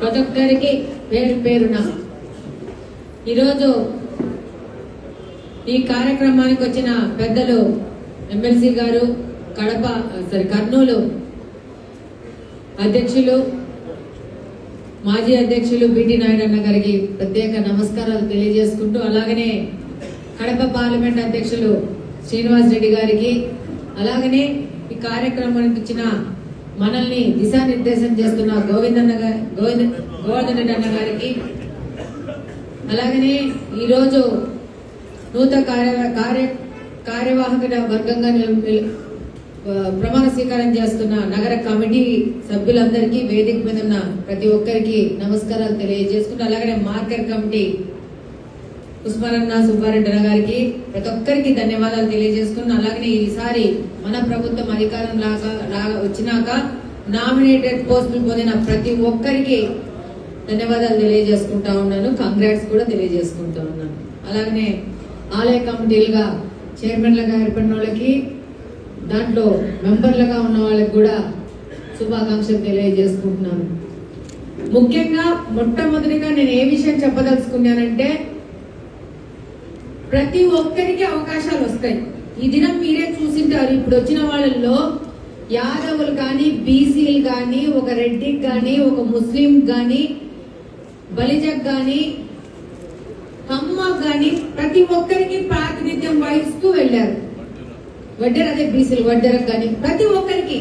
ప్రతి ఒక్కరికి పేరు పేరున. ఈరోజు ఈ కార్యక్రమానికి వచ్చిన పెద్దలు ఎమ్మెల్సీ గారు కడప సారీ కర్నూలు అధ్యక్షులు మాజీ అధ్యక్షులు బిటి నాయుడు అన్న గారికి ప్రత్యేక నమస్కారాలు తెలియజేసుకుంటూ అలాగనే కడప పార్లమెంట్ అధ్యక్షులు శ్రీనివాస్ రెడ్డి గారికి అలాగనే ఈ కార్యక్రమానికి ఇచ్చిన మనల్ని దిశానిర్దేశం చేస్తున్న గోవిందన్న గారి గోవింద గోవర్ధన్ అన్న గారికి. అలాగనే ఈరోజు నూతన కార్య కార్య కార్యవాహక వర్గంగా ప్రమాణ స్వీకారం చేస్తున్న నగర కమిటీ సభ్యులందరికీ వేదిక మీద ఉన్న ప్రతి ఒక్కరికి నమస్కారాలు తెలియజేసుకుంటూ అలాగనే మార్కెట్ కమిటీ ఉస్మానన్న సుబ్బారెడ్డి అన్న గారికి ప్రతి ఒక్కరికి ధన్యవాదాలు తెలియజేసుకున్నాను అలాగనే ఈసారి మన ప్రభుత్వం అధికారం లాగా రా- వచ్చినాక నామినేటెడ్ పోస్టులు పొందిన ప్రతి ఒక్కరికి ధన్యవాదాలు తెలియజేసుకుంటా ఉన్నాను. కంగ్రాట్స్ కూడా తెలియజేసుకుంటా ఉన్నాను. అలాగనే ఆలయ కమిటీలుగా చైర్మన్లుగా ఏర్పడిన వాళ్ళకి దాంట్లో మెంబర్లుగా ఉన్న వాళ్ళకి కూడా శుభాకాంక్షలు తెలియజేసుకుంటున్నాను. ముఖ్యంగా మొట్టమొదటిగా నేను ఏ విషయం చెప్పదలుచుకున్నానంటే ప్రతి ఒక్కరికి అవకాశాలు వస్తాయి. ఈ దినం మీరే చూసింటారు ఇప్పుడు వచ్చిన వాళ్ళల్లో యాదవులు కానీ బీసీలు కానీ ఒక రెడ్డికి కానీ ఒక ముస్లిం కానీ బలిజకు కానీ కమ్మకు కానీ ప్రతి ఒక్కరికి ప్రాతినిధ్యం వహిస్తూ వెళ్ళారు. వడ్డెర అదే బీసీలు వడ్డెరకు కానీ ప్రతి ఒక్కరికి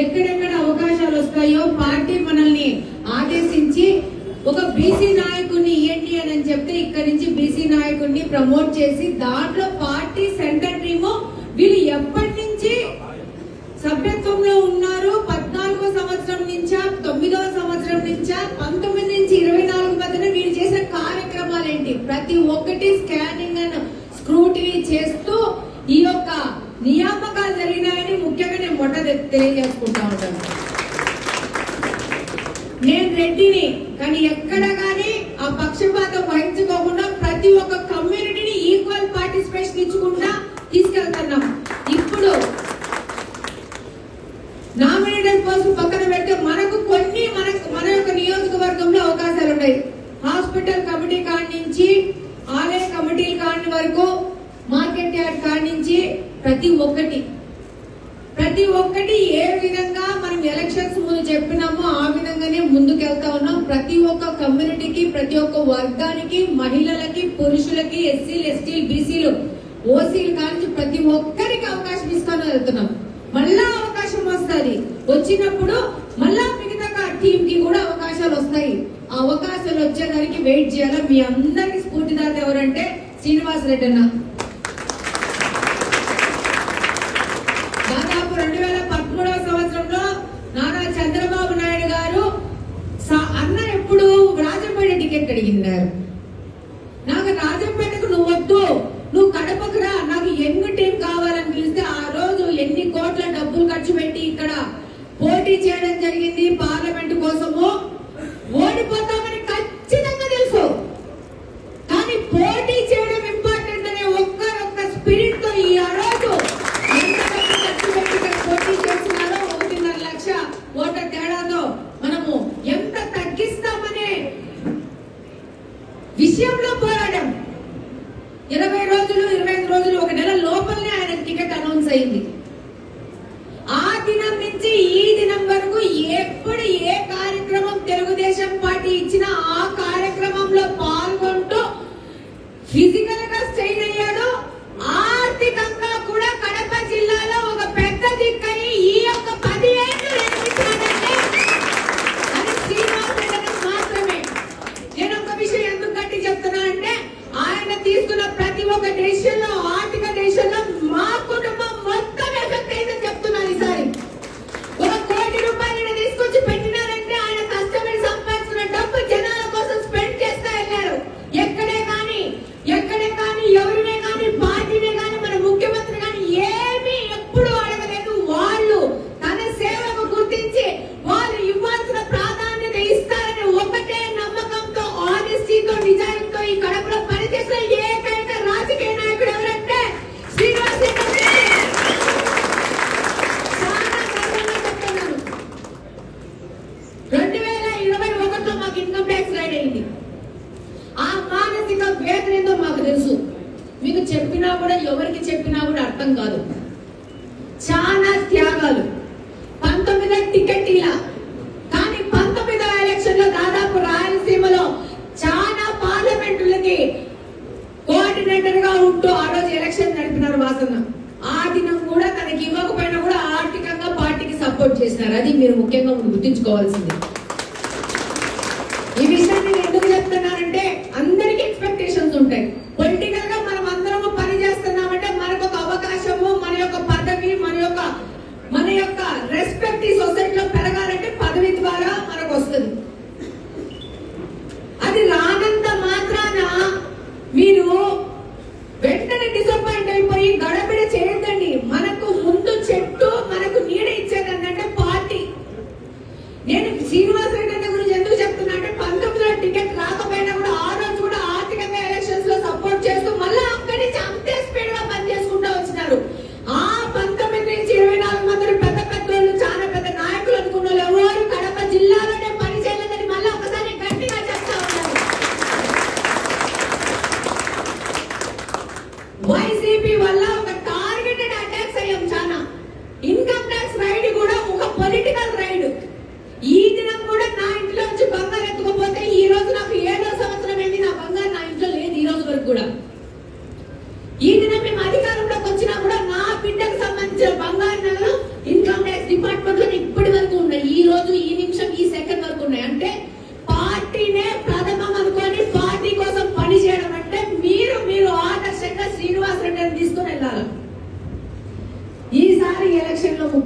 ఎక్కడెక్కడ అవకాశాలు వస్తాయో పార్టీ మనల్ని ఆదేశించి ఒక బీసీ నాయకుడిని ఇవ్వండి అని చెప్తే ఇక్కడి నుంచి బీసీ నాయకుడిని ప్రమోట్ చేసి దాంట్లో పార్టీ సెంటర్ టీము వీళ్ళు ఎప్పటి నుంచి సభ్యత్వంలో ఉన్నారు? పద్నాలుగో సంవత్సరం నుంచా? తొమ్మిదవ సంవత్సరం నుంచా? పంతొమ్మిది నుంచి ఇరవై నాలుగు మధ్యన వీళ్ళు చేసిన కార్యక్రమాలు ఏంటి? ప్రతి ఒక్కటి స్కానింగ్ అండ్ స్క్రూటినీ చేస్తూ ఈ యొక్క నియామకాలు జరిగినాయని ముఖ్యంగా నేను మొట్ట తెలియజేసుకుంటా ఉంటాను. నేను రెడ్డిని కానీ ఎక్కడ కానీ ఆ పక్షపాతం వహించుకోకుండా ప్రతి ఒక్క కమ్యూనిటీని ఈక్వల్ పార్టిసిపేషన్ ఇచ్చుకుంటా తీసుకెళ్తున్నాం. ఇప్పుడు నామినేటెడ్ పోస్ట్ పక్కన పెడితే మనకు కొన్ని మన మన యొక్క నియోజకవర్గంలో అవకాశాలు ఉన్నాయి. హాస్పిటల్ కమిటీ కాడి నుంచి ఆలయ కమిటీ కాడి వరకు మార్కెట్ యార్డ్ కాడి నుంచి ప్రతి ఒక్కటి. ప్రతి ఒక్కటి ఏ విధంగా మనం ఎలక్షన్స్ ముందు చెప్పినామో ఆ విధంగానే ముందుకెళ్తా ఉన్నాం. ప్రతి ఒక్క కమ్యూనిటీకి ప్రతి ఒక్క వర్గానికి మహిళలకి పురుషులకి ఎస్సీలు ఎస్టీలు బీసీలు ఓసీలు కానీ ప్రతి ఒక్కరికి అవకాశం ఇస్తాను వెళ్తున్నాం. మళ్ళా అవకాశం వస్తుంది. వచ్చినప్పుడు మళ్ళా మిగతా టీమ్కి కూడా అవకాశాలు వస్తాయి. ఆ అవకాశాలు వచ్చేదానికి వెయిట్ చేయాలా? మీ అందరికి స్ఫూర్తిదాత ఎవరంటే శ్రీనివాస్ రెడ్డి అన్న దాదాపు రెండు వేల పదమూడవ సంవత్సరంలో నారా చంద్రబాబు నాయుడు గారు స- అన్న ఎప్పుడు రాజంపేట టికెట్ నాకు రాజంపేటకు నువ్వు వద్దు నువ్వు కడపకు రా. నాకు యంగ్ టీం కావాలని పిలిస్తే ఆ రోజు ఎన్ని కోట్ల డబ్బులు ఖర్చు పెట్టి ఇక్కడ పోటీ చేయడం జరిగింది పార్లమెంట్ కోసము. ఆయన తీసుకున్న ప్రతి ఒక్క డెసిషన్లో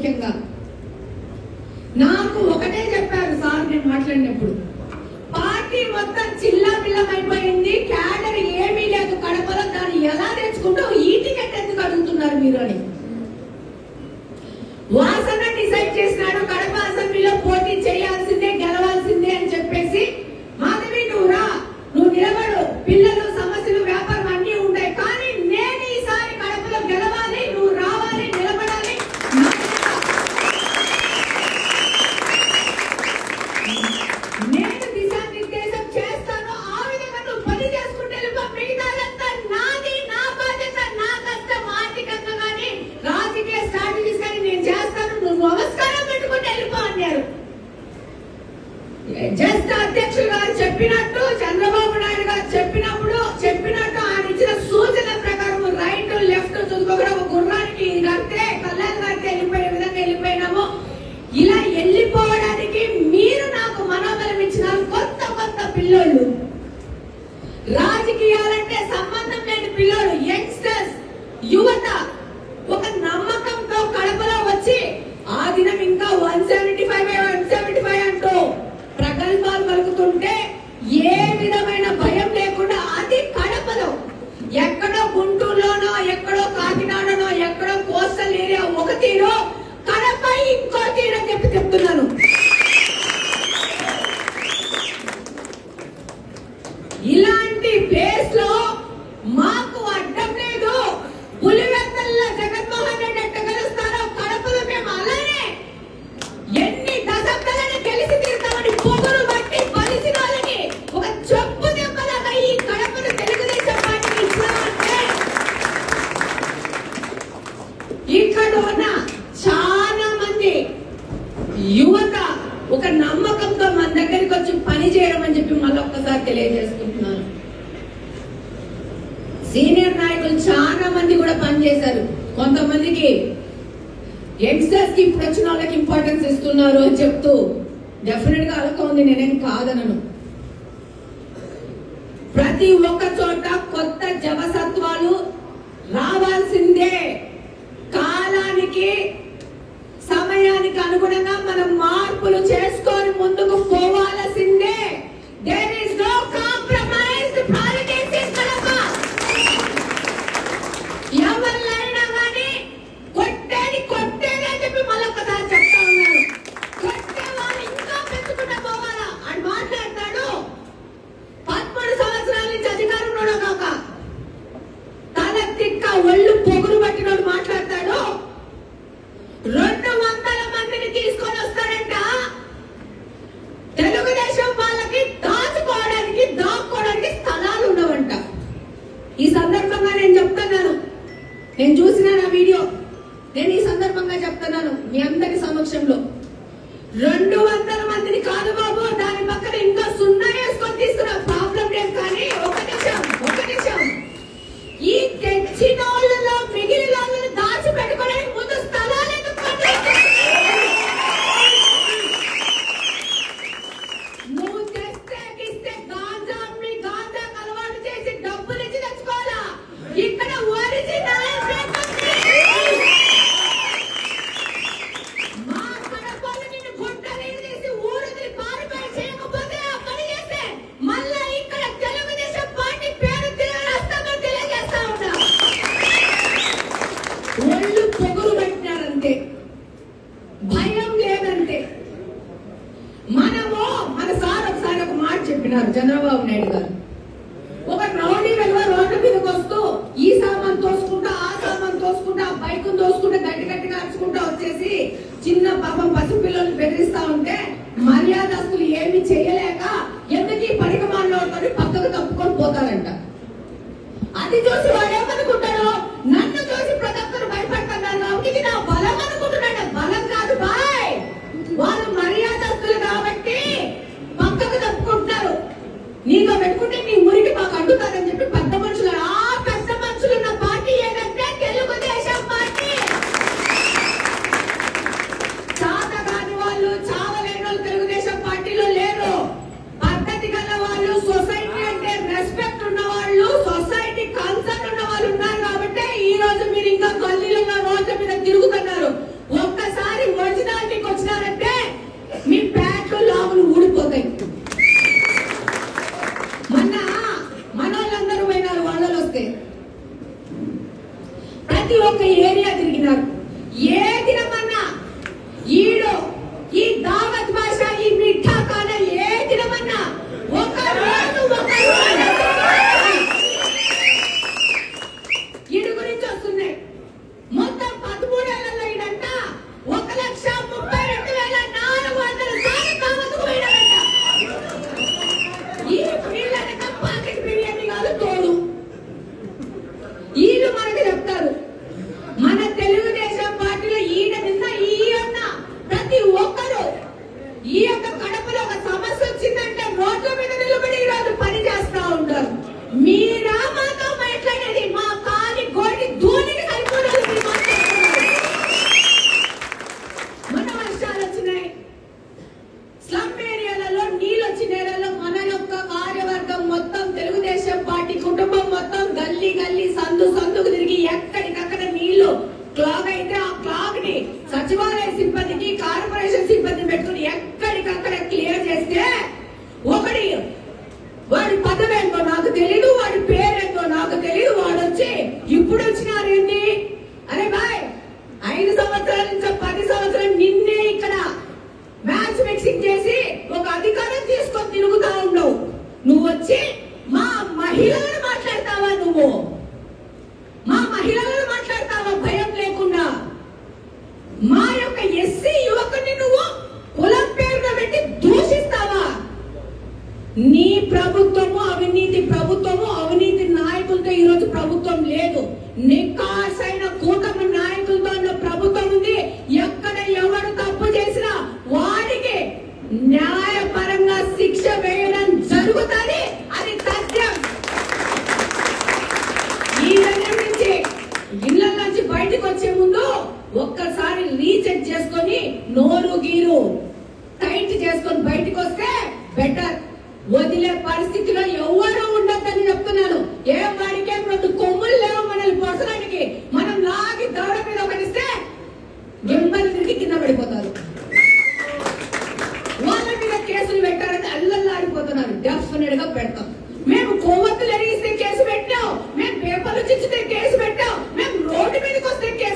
ముఖ్యంగా చేస్తున్నారు అని చెప్తూ డెఫినెట్గా అలక ఉంది నేనేం కాదనను. ప్రతి ఒక్క చోట కొత్త జవసత్వాలు రావాల్సిందే. కాలానికి సమయానికి అనుగుణంగా మనం మార్పులు చేసుకొని ముందుకు పోవాల్సిందే. దేని బెదిరిస్తా ఉంటే మర్యాదస్తులు ఏమి చేయలేక 我近 బయటకు వచ్చే ముందు ఒక్కసారి రీచెక్ చేసుకొని నోరు గీరు. టైట్ చేసుకొని బయటకు వస్తే బెటర్ వదిలే పరిస్థితిలో ఎవరు ఉండొద్దని చెప్తున్నాను. ఏ వాడికే రెండు కొమ్ములు లేవు మనల్ని పొసడానికి. మనం లాగి దౌడ మీద పడిస్తే గింబలు తిరిగి కింద పడిపోతారు. వాళ్ళ మీద కేసులు పెట్టారని అల్లల్లాడిపోతున్నారు. డెఫినెట్గా పెడతాం. మేము కొవ్వొత్తులు ఎరిగిస్తే కేసు పెట్టాం మేము పేపర్లు చిచ్చితే కేసు పెట్టాం.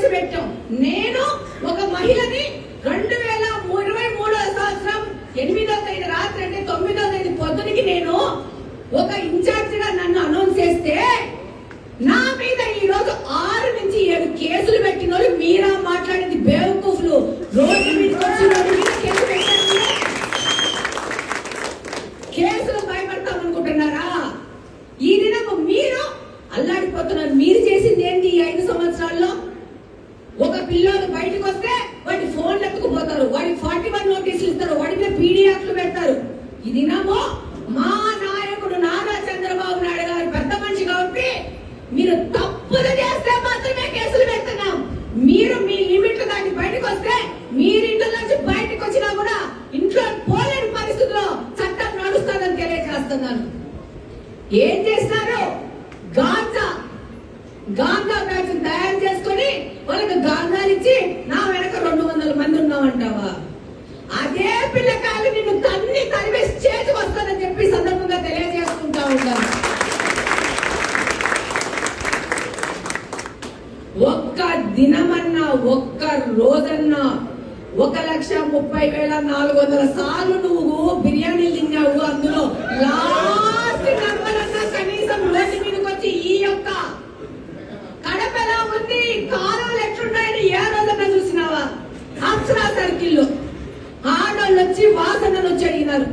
ప్రవేశపెట్టాం నేను ఒక మహిళని రెండు వేల ఇరవై మూడో సంవత్సరం ఎనిమిదో తేదీ రాత్రి అంటే తొమ్మిదో తేదీ పొద్దునికి నేను ఒక ఇన్ఛార్జిగా నన్ను అనౌన్స్ చేస్తే నా మీద ఈ రోజు ఆరు నుంచి ఏడు కేసులు పెట్టిన వాళ్ళు మీరా మాట్లాడింది బేవకూఫ్లు. రోడ్డు మీద తప్పులు చేస్తే మాత్రమే కేసులు పెడుతున్నాం. మీరు మీ లిమిట్లు దాటి బయటకు వస్తే మీరు ఇంట్లో నుంచి బయటకు వచ్చినా కూడా ఇంట్లో పోలేని పరిస్థితుల్లో చట్టం నడుస్తుందని తెలియజేస్తున్నాను. ఏం చేస్తున్నారు గాంజా గాంజా బ్యాచ్ తయారు చేసుకొని వాళ్ళకి గాంజాలు ఇచ్చి నా వెనక రెండు వందల మంది ఉన్నామంటావా అదే పిల్లకాయలు నిన్ను తన్ని తరివేసి చేసి వస్తానని చెప్పి సందర్భం సందర్భంగా తెలియజేసుకుంటా ఉంటాను ఒక్క దినమన్నా ఒక్క రోజన్నా ఒక లక్ష ముప్పై వేల నాలుగు వందల సార్లు నువ్వు బిర్యానీలు తిన్నావు అందులో. లాస్ట్ నెంబర్ అన్నా కనీసం రోడ్డు మీదకి వచ్చి ఈ యొక్క కడప ఎలా ఉంది? కాలువలు ఎట్లున్నాయని ఏ రోజన్నా చూసినావా? అక్షరా సర్కిల్ ఆడోళ్ళు వచ్చి వాసనలు వచ్చి అడిగినారు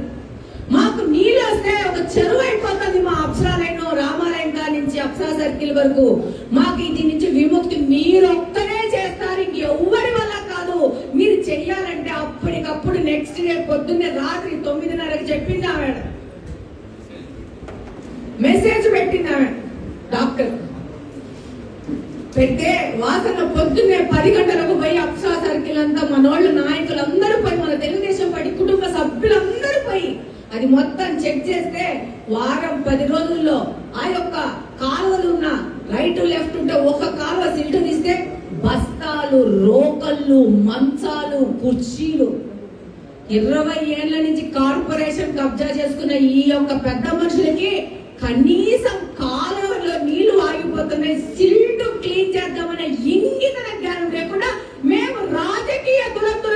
మాకు నీళ్ళు వస్తే ఒక చెరువు అయిపోతుంది మా అప్సరా రామాలయం కాడ నుంచి అప్సరా సర్కిల్ వరకు. మాకు ఇది నుంచి విముక్తి మీరు పెడితే వాసన పొద్దున్నే పది గంటలకు పోయి అప్సా సర్కిల్ అంతా మనోళ్ళు నాయకులు అందరూ పోయి మన తెలుగుదేశం పార్టీ కుటుంబ సభ్యులందరూ పోయి అది మొత్తం చెక్ చేస్తే వారం పది రోజుల్లో ఆ యొక్క కాలువలు ఉన్న రైట్ లెఫ్ట్ ఉంటే ఒక కాలువ సిల్టునిస్తే బస్తాలు రోకళ్ళు మంచాలు కుర్చీలు. ఇరవై ఏళ్ళ నుంచి కార్పొరేషన్ కబ్జా చేసుకున్న ఈ యొక్క పెద్ద మనుషులకి కనీసం కా నీళ్ళు ఆగిపోతున్నాయి సిల్టు క్లీన్ చేద్దామనే ఇంగిత జ్ఞానం లేకుండా మేము రాజకీయ దురంతులము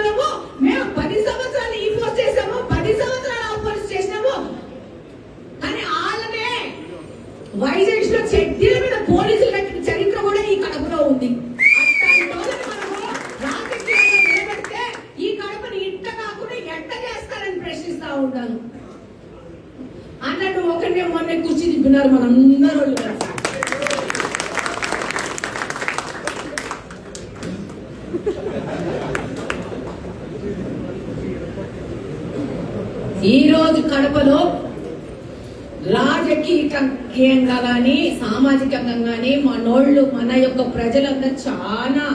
రాజకీయంగా కానీ సామాజికంగా కానీ మనోళ్ళు మన యొక్క ప్రజలందరూ చాలా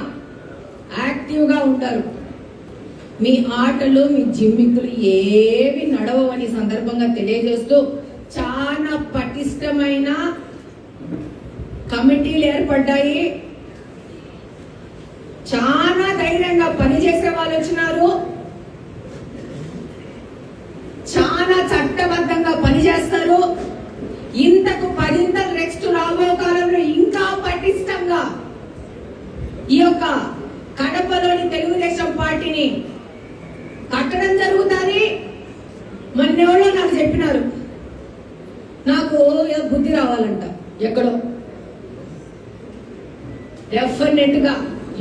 యాక్టివ్గా ఉంటారు. మీ ఆటలు మీ జిమ్మిక్కులు ఏవి నడవని సందర్భంగా తెలియజేస్తూ చాలా పటిష్టమైన కమిటీలు ఏర్పడ్డాయి. చాలా ధైర్యంగా పనిచేసే వాళ్ళు వచ్చినారు. చాలా చట్టబద్ధంగా పనిచేస్తారు. ఇంతకు పదింతలు నెక్స్ట్ రాబో కాలంలో ఇంకా పటిష్టంగా ఈ యొక్క కడపలోని తెలుగుదేశం పార్టీని కట్టడం జరుగుతుంది మొన్నెవరో నాకు చెప్పినారు. నాకు బుద్ధి రావాలంట ఎక్కడో. డెఫినెట్గా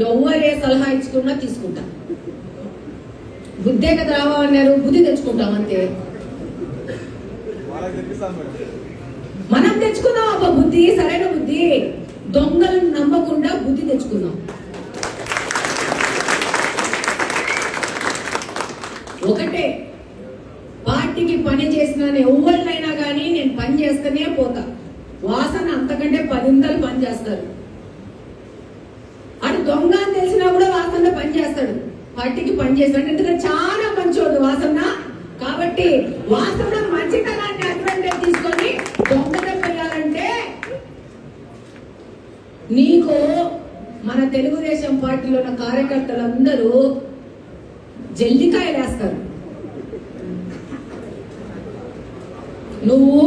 ఎవరే సలహా ఇచ్చుకున్నా తీసుకుంటా. బుద్ధే కదా రావాలన్నారు బుద్ధి తెచ్చుకుంటాం అంతే. మనం తెచ్చుకుందాం అబ్బా బుద్ధి సరైన బుద్ధి. దొంగలను నమ్మకుండా బుద్ధి తెచ్చుకుందాం. ఒకటే పార్టీకి పని చేసిన ఎవరినైనా కానీ నేను పని చేస్తూనే పోతా. వాసన అంతకంటే పదింతలు పని చేస్తారు. అటు దొంగ అని తెలిసినా కూడా వాసన పని చేస్తాడు. పార్టీకి పని చేస్తాడు. ఎందుకంటే చాలా మంచోడు వాసన. కాబట్టి వాసన మంచితనం తెలుగుదేశం పార్టీలో ఉన్న కార్యకర్తలందరూ జల్లికాయలు వేస్తారు నువ్వు